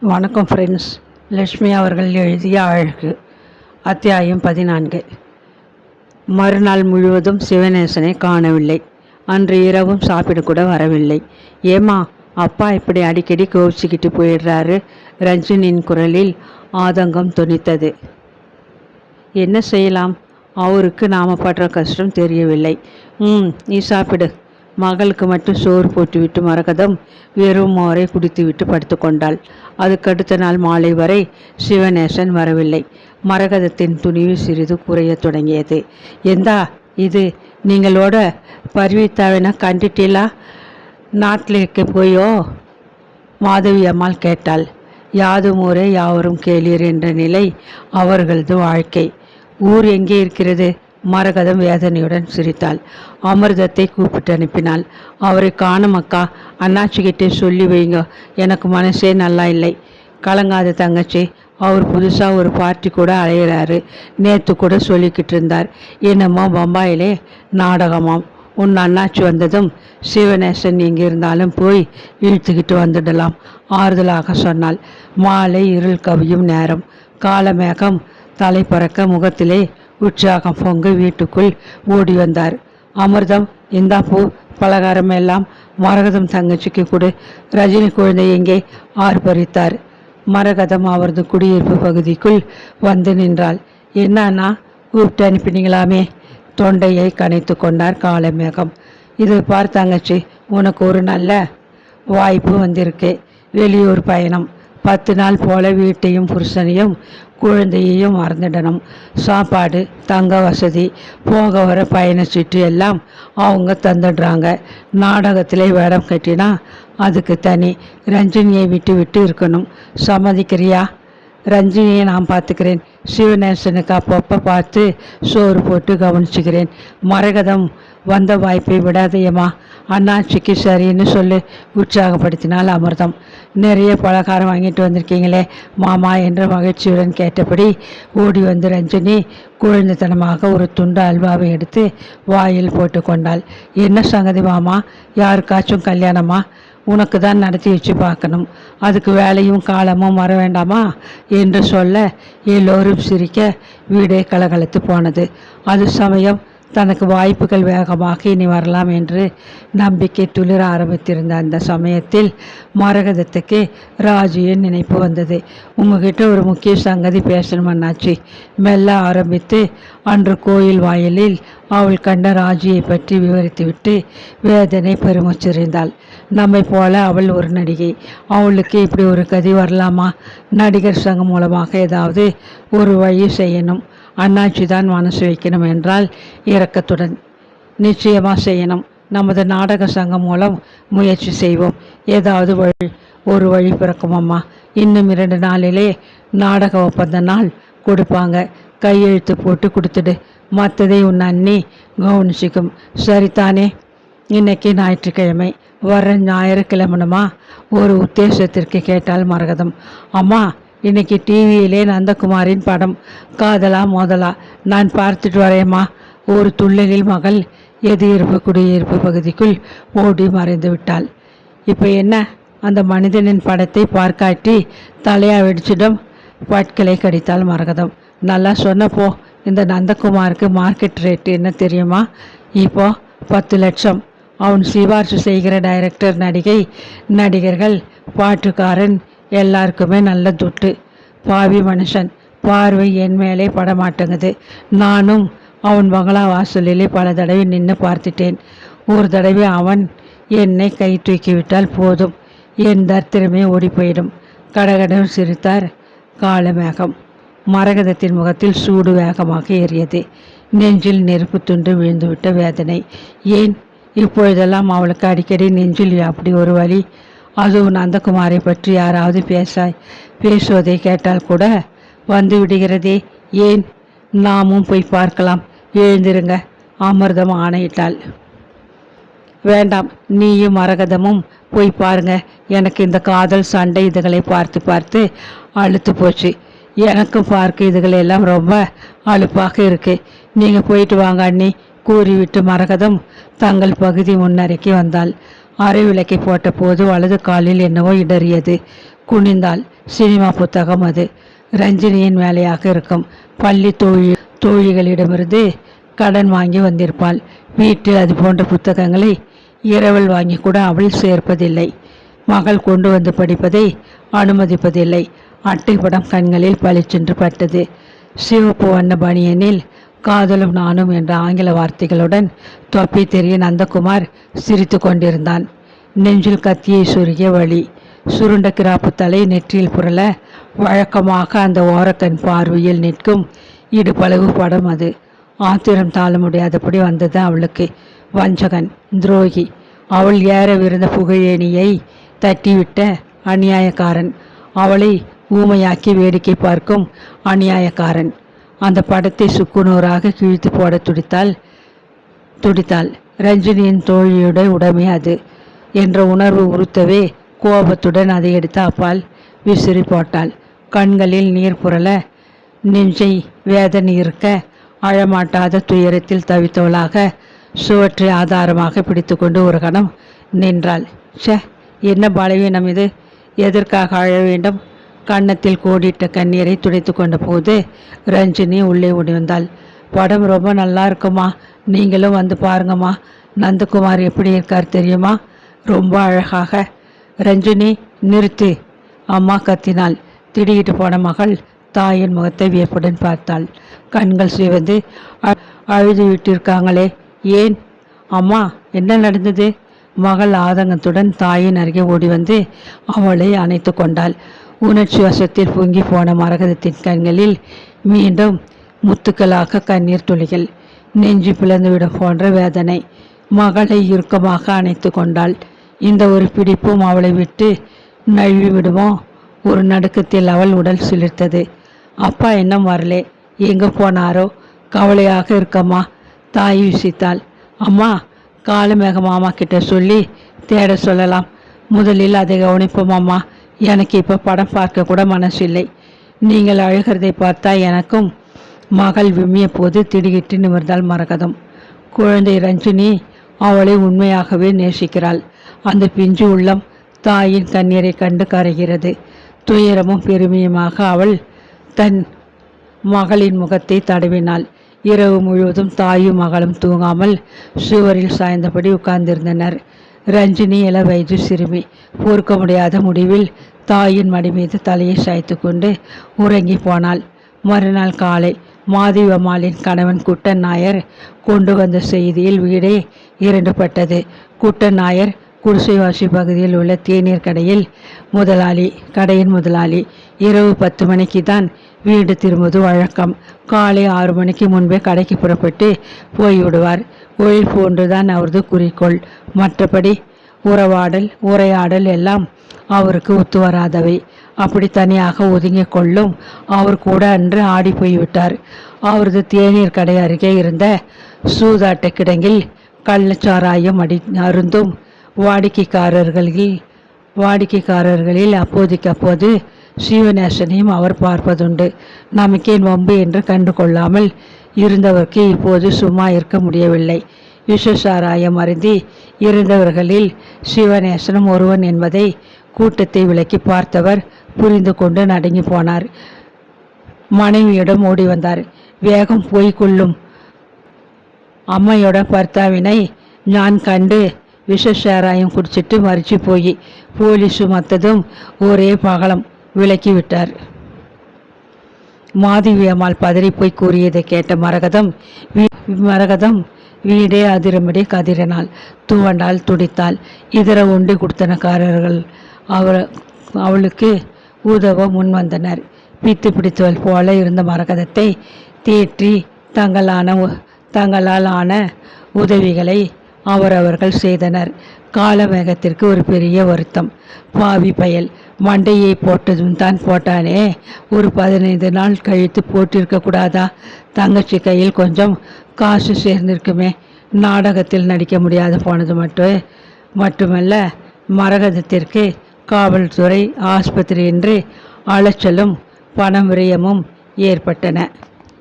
வணக்கம் ஃப்ரெண்ட்ஸ் லட்சுமி அவர்கள் எழுதிய அழகு அத்தியாயம் பதினான்கு. மறுநாள் முழுவதும் சிவநேசனை காணவில்லை. அன்று இரவும் சாப்பிட கூட வரவில்லை. ஏமா அப்பா இப்படி அடிக்கடி கோவிச்சுக்கிட்டு போயிடுறாரு? ரஞ்சினின் குரலில் ஆதங்கம் துணித்தது. என்ன செய்யலாம்? அவருக்கு நாம் படுற கஷ்டம் தெரியவில்லை. ம் நீ சாப்பிடு. மகளுக்கு மட்டும் சோறு போட்டுவிட்டு மரகதம் வெறும் மோரை குடித்துவிட்டு படுத்துக்கொண்டாள். அதுக்கடுத்த நாள் மாலை வரை சிவநேசன் வரவில்லை. மரகதத்தின் துணிவு சிறிது குறையத் தொடங்கியது. எந்தா இது நீங்களோட பர்வீத்தாவினா கண்டுட்டீலா நாட்டிலேக்கு இருக்க போயோ? மாதவி அம்மாள் கேட்டாள். யாதும் ஊரே யாவரும் கேளீர் என்ற நிலை அவர்களது வாழ்க்கை. ஊர் எங்கே இருக்கிறது? மரகதம் வேதனையுடன் சிரித்தாள். அமிர்தத்தை கூப்பிட்டு அனுப்பினாள். அவரை காணும் அக்கா அண்ணாச்சிக்கிட்டே சொல்லி வைங்க. எனக்கு மனசே நல்லா இல்லை. கலங்காத தங்கச்சி அவர் புதுசாக ஒரு பார்ட்டி கூட அலையிறாரு. நேற்று கூட சொல்லிக்கிட்டு இருந்தார். என்னமோ பம்பாயிலே? நாடகமாம். உன் அண்ணாச்சி வந்ததும் சிவநேசன் எங்கே இருந்தாலும் போய் இழுத்துக்கிட்டு வந்துடலாம். ஆறுதலாக சொன்னாள். மாலை இருள் கவியும் நேரம். காலமேகம் தலை பறக்க முகத்திலே உற்சாகம் பொங்க வீட்டுக்குள் ஓடி வந்தார். அமிர்தம் இந்தா பூ பலகாரம் எல்லாம் மரகதம் தங்கச்சிக்கு கொடு. ரஜினி குழந்தை எங்கே ஆர்ப்பரித்தார். மரகதம் அவரது குடியிருப்பு பகுதிக்குள் வந்து நின்றாள். என்னன்னா கூப்பிட்டு அனுப்பினீங்களாமே? தொண்டையை கனைத்து கொண்டார் காலமேகம். இதை பார் தங்கச்சி உனக்கு ஒரு நல்ல வாய்ப்பு வந்திருக்கு. வெளியூர் பயணம். பத்து நாள் போல வீட்டையும் புருஷனையும் குழந்தையையும் மறந்துடணும் சாப்பாடு தங்க வசதி போக வர பயணச்சீட்டு எல்லாம் அவங்க தந்துடுறாங்க. நாடகத்தில் வேடம் கட்டினா அதுக்கு தனி. ரஞ்சினியை விட்டு விட்டு இருக்கணும். சம்மதிக்கிறியா? ரஞ்சினியை நான் பார்த்துக்கிறேன். சிவநேசனுக்கு அப்பப்போ பார்த்து சோறு போட்டு கவனிச்சுக்கிறேன். மரகதம் வந்த வாய்ப்பை விடாதையம்மா அண்ணாச்சிக்கு சரின்னு சொல்லு உற்சாகப்படுத்தினால் அமிர்தம். நிறைய பலகாரம் வாங்கிட்டு வந்திருக்கீங்களே மாமா என்ற மகிழ்ச்சியுடன் கேட்டபடி ஓடி வந்து ரஞ்சினி குழந்தைத்தனமாக ஒரு துண்டு அல்வாவை எடுத்து வாயில் போட்டு கொண்டாள். என்ன சங்கதி மாமா யாருக்காச்சும் கல்யாணமா? உனக்கு தான் நடத்தி வச்சு பார்க்கணும். அதுக்கு வேலையும் காலமும் வர வேண்டாமா? என்று சொல்ல எல்லோரும் சிரிக்க வீடே கலகலத்து போனது. அது சமயம் தனக்கு வாய்ப்புகள் வேகமாக இனி வரலாம் என்று நம்பிக்கை துளிர ஆரம்பித்திருந்த அந்த சமயத்தில் மரகதத்துக்கு ராஜுவின் நினைப்பு வந்தது. உங்ககிட்ட ஒரு முக்கிய சங்கதி பேசணும் அண்ணாச்சி. மெல்ல ஆரம்பித்து அன்று கோயில் வாயிலில் அவள் கண்ட ராஜியை பற்றி விவரித்துவிட்டு வேதனை பெருமூச்சிருந்தாள். நம்மை போல அவள் ஒரு நடிகை. அவளுக்கு இப்படி ஒரு கதி வரலாமா? நடிகர் சங்கம் மூலமாக ஏதாவது ஒரு வழி செய்யணும். அண்ணாச்சி தான் மனசு வைக்கணும் என்றால் இரக்கத்துடன். நிச்சயமாக செய்யணும். நமது நாடக சங்கம் மூலம் முயற்சி செய்வோம். ஏதாவது வழி ஒரு வழி பிறக்கும் அம்மா. இன்னும் இரண்டு நாளிலே நாடக ஒப்பந்த நாள் கொடுப்பாங்க. கையெழுத்து போட்டு கொடுத்துடு. மற்றதை உன் அண்ணி கவனிச்சிக்கும். சரிதானே? இன்னைக்கு ஞாயிற்றுக்கிழமை. வர ஞாயிறு கிளம்பணுமா ஒரு உத்தேசத்திற்கு கேட்டால் மரகதம். அம்மா இன்னைக்கு டிவியிலே நந்தகுமாரின் படம் காதலா மோதலா. நான் பார்த்துட்டு வரேம்மா. ஒரு துள்ளலில் மகள் எதிர்ப்பு குடியிருப்பு பகுதிக்குள் ஓடி மறைந்து விட்டாள். இப்போ என்ன? அந்த மனிதனின் படத்தை பார்க்காட்டி தலையா வெடிச்சிடும். பட்களை கடித்தால் மரகதம். நல்லா சொன்னப்போ இந்த நந்தகுமாருக்கு மார்க்கெட் ரேட்டு என்ன தெரியுமா? இப்போ பத்து லட்சம். அவன் சிபார்சு செய்கிற டைரக்டர் நடிகை நடிகர்கள் பாட்டுக்காரன் எல்லாருக்குமே நல்ல துட்டு. பாவி மனுஷன். பார்வை என் மேலே படமாட்டேங்குது. நானும் அவன் பங்களா வாசலிலே பல தடவை நின்று பார்த்துட்டேன். ஒரு தடவை அவன் என்னை கை தூக்கிவிட்டால் போதும். என் தர்த்திரமே ஓடி போயிடும் கடகடன் சிரித்தார் காலமேகம். மரகதத்தின் முகத்தில் சூடு வேகமாக ஏறியது. நெஞ்சில் நெருப்பு துண்டு விழுந்துவிட்ட வேதனை. ஏன் இப்பொழுதெல்லாம் அவளுக்கு அடிக்கடி நெஞ்சில் அப்படி ஒரு வழி அதுவும் நந்தகுமாரை பற்றி யாராவது பேசாய் பேசுவதை கேட்டால் கூட வந்து விடுகிறதே. ஏன்? நாமும் போய் பார்க்கலாம். எழுந்திருங்க. அமிர்தம் ஆணையிட்டாள். வேண்டாம் நீயும் மரகதமும் போய் பாருங்க. எனக்கு இந்த காதல் சண்டை இதுகளை பார்த்து பார்த்து அழுத்து போச்சு. எனக்கும் பார்க்க இதுகளெல்லாம் ரொம்ப அலுப்பாக இருக்கு. நீங்கள் போயிட்டு வாங்க அண்ணி. கூறிவிட்டு மரகதம் தங்கள் பகுதி முன்னரைக்கு வந்தாள். அரை விளக்கை போட்ட போது வலது காலில் என்னவோ இடறியது. குனிந்தால் சினிமா புத்தகம் அது. ரஞ்சினியின் வேலையாக இருக்கும். பள்ளி தோழி தோழிகளிடமிருந்து கடன் வாங்கி வந்திருப்பாள். வீட்டில் அது போன்ற புத்தகங்களை இரவல் வாங்கி கூட அவள் சேர்ப்பதில்லை. மகள் கொண்டு வந்து படிப்பதை அனுமதிப்பதில்லை. அட்டைப்படம் கண்களில் பளிச்சென்று பட்டது. சிவப்பு வண்ண பனியனில் காதலும் நானும் என்ற ஆங்கில வார்த்தைகளுடன் தொப்பி தெரிய நந்தகுமார் சிரித்து கொண்டிருந்தான். நெஞ்சில் கத்தியை சுருகிய வழி. சுருண்ட கிராப்பு தலை நெற்றியில் புரள வழக்கமாக அந்த ஓரக்கண் பார்வையில் நிற்கும் இடுப்பளவு படம் அது. ஆத்திரம் தாழ முடியாதபடி வந்தது அவளுக்கு. வஞ்சகன் துரோகி. அவள் ஏறவிருந்த புகழேணியை தட்டிவிட்ட அநியாயக்காரன். அவளை ஊமையாக்கி வேடிக்கை பார்க்கும் அநியாயக்காரன். அந்த படத்தை சுக்குநூறாக கிழித்து போட துடித்தாள். துடித்தாள். ரஞ்சினியின் தோழியுடைய உடைமை அது என்ற உணர்வு உறுத்தவே கோபத்துடன் அதை எடுத்து அப்பால் விசிறி போட்டாள். கண்களில் நீர் புரள நெஞ்சை வேதனை இருக்க அழமாட்டாத துயரத்தில் தவித்தவளாக சுவற்றை ஆதாரமாக பிடித்துக்கொண்டு ஒரு கணம் நின்றாள். ச்சே என்ன பலவீனம் இது? எதற்காக அழ வேண்டும்? கன்னத்தில் கோடிட்ட கண்ணீரை துடைத்து கொண்ட போது ரஞ்சினி உள்ளே ஓடி வந்தாள். படம் ரொம்ப நல்லா இருக்குமா? நீங்களும் வந்து பாருங்கம்மா. நந்தகுமார் எப்படி இருக்கார் தெரியுமா? ரொம்ப அழகாக. ரஞ்சினி நிறுத்து. அம்மா கத்தினாள். திடீட்டு போன மகள் தாயின் முகத்தை வியப்புடன் பார்த்தாள். கண்கள் சிவந்து அழுது விட்டிருக்காங்களே ஏன்? அம்மா என்ன நடந்தது? மகள் ஆதங்கத்துடன் தாயின் அருகே ஓடி வந்து அவளை அணைத்து கொண்டாள். உணர்ச்சி வசத்தில் பொங்கி போன மரகதத்தின் கண்களில் மீண்டும் முத்துக்களாக கண்ணீர் துளிகள். நெஞ்சு பிளந்துவிடும் போன்ற வேதனை. மகளை இறுக்கமாக அணைத்து கொண்டாள். இந்த ஒரு பிடிப்பும் அவளை விட்டு நழுவி விடுமோ ஒரு நடுக்கத்தில் அவள் உடல் சிலிர்த்தது. அப்பா என்ன வரலே. எங்கே போனாரோ? கவலையாக இருக்கம்மா. தாய் விசித்தாள் அம்மா காலமேக மாமா கிட்ட சொல்லி தேட சொல்லலாம். முதலில் அதை கவனிப்போம் அம்மா. எனக்கு இப்போ படம் பார்க்க கூட மனசில்லை. நீங்கள் அழுகிறதை பார்த்தா எனக்கும் மகள் விம்மிய போது திடுகிட்டு நிமிர்ந்தாள் மரகதம். குழந்தை ரஞ்சினி அவளை உண்மையாகவே நேசிக்கிறாள். அந்த பிஞ்சு உள்ளம் தாயின் கண்ணீரை கண்டு கரைகிறது. துயரமும் பெருமையுமாக அவள் தன் மகளின் முகத்தை தடவினாள். இரவு முழுவதும் தாயும் மகளும் தூங்காமல் சுவரில் சாய்ந்தபடி உட்கார்ந்திருந்தனர். ரஞ்சினி இள வயது சிறுமி. பொறுக்க முடியாத முடிவில் தாயின் மடி மீது தலையை சாய்த்து கொண்டு உறங்கி போனாள். மறுநாள் காலை மாதவியம்மாளின் கணவன் குட்டன் நாயர் கொண்டு வந்த செய்தியில் வீடே இரண்டுபட்டது. குட்டன் நாயர் குடிசைவாசி பகுதியில் உள்ள தேநீர் கடையில் முதலாளி கடையின் முதலாளி இரவு பத்து மணிக்கு தான் வீடு திரும்புவது வழக்கம். காலை ஆறு மணிக்கு முன்பே கடைக்கு புறப்பட்டு போய்விடுவார். ஒழில் போன்றுதான் அவரது குறிக்கோள். மற்றபடி உறவாடல் உரையாடல் எல்லாம் அவருக்கு ஒத்து வராதவை. அப்படி தனியாக ஒதுங்கிக் கொள்ளும் அவர் கூட அன்று ஆடி போய்விட்டார். அவரது தேநீர் கடை அருகே இருந்த சூதாட்ட கிடங்கில் கள்ளச்சாராயம் அடி அருந்தும் வாடிக்கைக்காரர்களில் வாடிக்கைக்காரர்களில் அப்போதைக்கு அப்போது சிவநேசனையும் அவர் பார்ப்பதுண்டு. நமக்கேன் வம்பு என்று கண்டு கொள்ளாமல் இருந்தவருக்கு இப்போது சும்மா இருக்க முடியவில்லை. விஸ்வசாராயம் அருந்தி இருந்தவர்களில் சிவநேசனும் ஒருவன் என்பதை கூட்டத்தை விலக்கி பார்த்தவர் புரிந்து கொண்டு நடுங்கி போனார். மனைவியிடம் ஓடி வந்தார். வேகம் போய்கொள்ளும் அம்மையோட பர்த்தாவினை நான் கண்டு விஷசாராயம் குடிச்சிட்டு மறிச்சு போய். போலீஸு மற்றதும் ஒரே பகலம். விலக்கி விட்டார் மாதவி அம்மாள் பதறிப்போய் கூறியதை கேட்ட மரகதம் மரகதம் வீடே அதிரும்படி கதிரனால். துவண்டால் துடித்தாள் இதர உண்டு கொடுத்தனக்காரர்கள். அவள் அவளுக்கு உதவ முன் வந்தனர். பித்து பிடித்தவள் போல இருந்த மரகதத்தை தேற்றி தங்களான தங்களால் ஆன உதவிகளை அவரவர்கள் செய்தனர். காலமேகத்திற்கு ஒரு பெரிய வருத்தம். பாவி பயல் மண்டையை போட்டதும் தான் போட்டானே ஒரு பதினைந்து நாள் கழித்து போட்டிருக்கக்கூடாதா தங்கச்சி கையில் கொஞ்சம் காசு சேர்ந்திருக்குமே. நாடகத்தில் நடிக்க முடியாது போனது மட்டும் மட்டுமல்ல மரகதத்திற்கு காவல்துறை ஆஸ்பத்திரி என்று அலைச்சலும் பணம் விரயமும் ஏற்பட்டன.